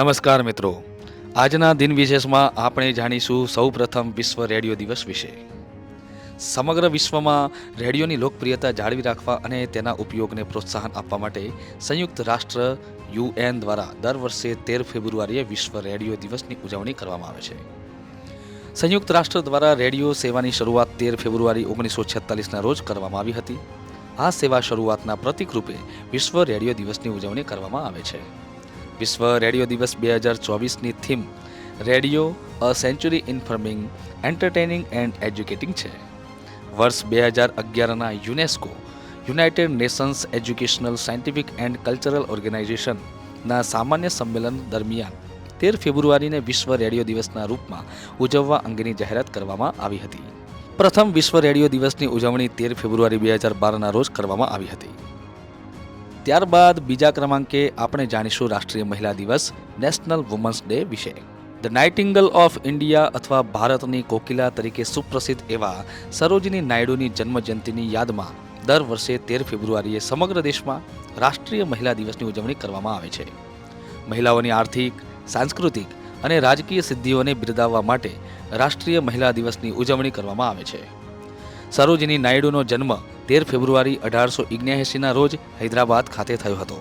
નમસ્કાર મિત્રો. આજના દિન વિશેષમાં આપણે જાણીશું સૌપ્રથમ વિશ્વ રેડિયો દિવસ વિશે. સમગ્ર વિશ્વમાં રેડિયોની લોકપ્રિયતા જાળવી રાખવા અને તેના ઉપયોગને પ્રોત્સાહન આપવા માટે સંયુક્ત રાષ્ટ્ર યુએન દ્વારા દર વર્ષે તેર ફેબ્રુઆરીએ વિશ્વ રેડિયો દિવસની ઉજવણી કરવામાં આવે છે. સંયુક્ત રાષ્ટ્ર દ્વારા રેડિયો સેવાની શરૂઆત તેર ફેબ્રુઆરી ઓગણીસો છેતાલીસના રોજ કરવામાં આવી હતી. આ સેવા શરૂઆતના પ્રતિકરૂપે વિશ્વ રેડિયો દિવસની ઉજવણી કરવામાં આવે છે. વિશ્વ રેડિયો દિવસ બે હજાર ચોવીસની theme, radio a century informing entertaining and educating છે. વર્ષ બે હજાર અગિયારના UNESCO, United Nations Educational Scientific and Cultural ઓર્ગેનાઇઝેશનના સામાન્ય સંમેલન દરમિયાન તેર ફેબ્રુઆરીને વિશ્વ રેડિયો દિવસના રૂપમાં ઉજવવા અંગેની જાહેરાત કરવામાં આવી હતી. પ્રથમ વિશ્વ રેડિયો દિવસની ઉજવણી તેર ફેબ્રુઆરી બે હજાર બારના રોજ કરવામાં આવી હતી. ત્યારબાદ બીજા ક્રમાંકે આપણે જાણીશું રાષ્ટ્રીય મહિલા દિવસ નેશનલ વુમન્સ ડે વિશે. ધ નાઇટિંગલ ઓફ ઇન્ડિયા અથવા ભારતની કોકિલા તરીકે સુપ્રસિદ્ધ એવા સરોજિની નાયડુની જન્મજયંતિની યાદમાં દર વર્ષે તેર ફેબ્રુઆરીએ સમગ્ર દેશમાં રાષ્ટ્રીય મહિલા દિવસની ઉજવણી કરવામાં આવે છે. મહિલાઓની આર્થિક, સાંસ્કૃતિક અને રાજકીય સિદ્ધિઓને બિરદાવવા માટે રાષ્ટ્રીય મહિલા દિવસની ઉજવણી કરવામાં આવે છે. સરોજિની નાયડુનો જન્મ તેર ફેબ્રુઆરી અઢારસો ઇગ્યાએંશીના રોજ હૈદરાબાદ ખાતે થયો હતો.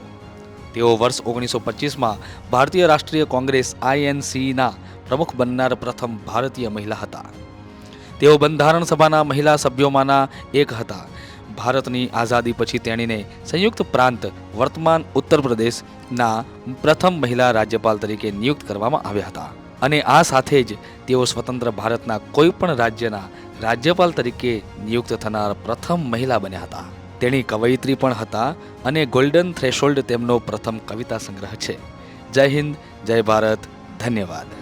તેઓ વર્ષ ઓગણીસો પચીસમાં ભારતીય રાષ્ટ્રીય કોંગ્રેસ આઈએનસીના પ્રમુખ બનનાર પ્રથમ ભારતીય મહિલા હતા. તેઓ બંધારણ સભાના મહિલા સભ્યોમાંના એક હતા. ભારતની આઝાદી પછી તેણીને સંયુક્ત પ્રાંત વર્તમાન ઉત્તર પ્રદેશના પ્રથમ મહિલા રાજ્યપાલ તરીકે નિયુક્ત કરવામાં આવ્યા હતા. અને આ સાથે જ તેઓ સ્વતંત્ર ભારતના કોઈ પણ રાજ્યના રાજ્યપાલ તરીકે નિયુક્ત થનાર પ્રથમ મહિલા બન્યા હતા. તેણી કવયિત્રી પણ હતા અને ગોલ્ડન થ્રેશોલ્ડ તેમનો પ્રથમ કવિતા સંગ્રહ છે. જય હિન્દ, જય ભારત, ધન્યવાદ.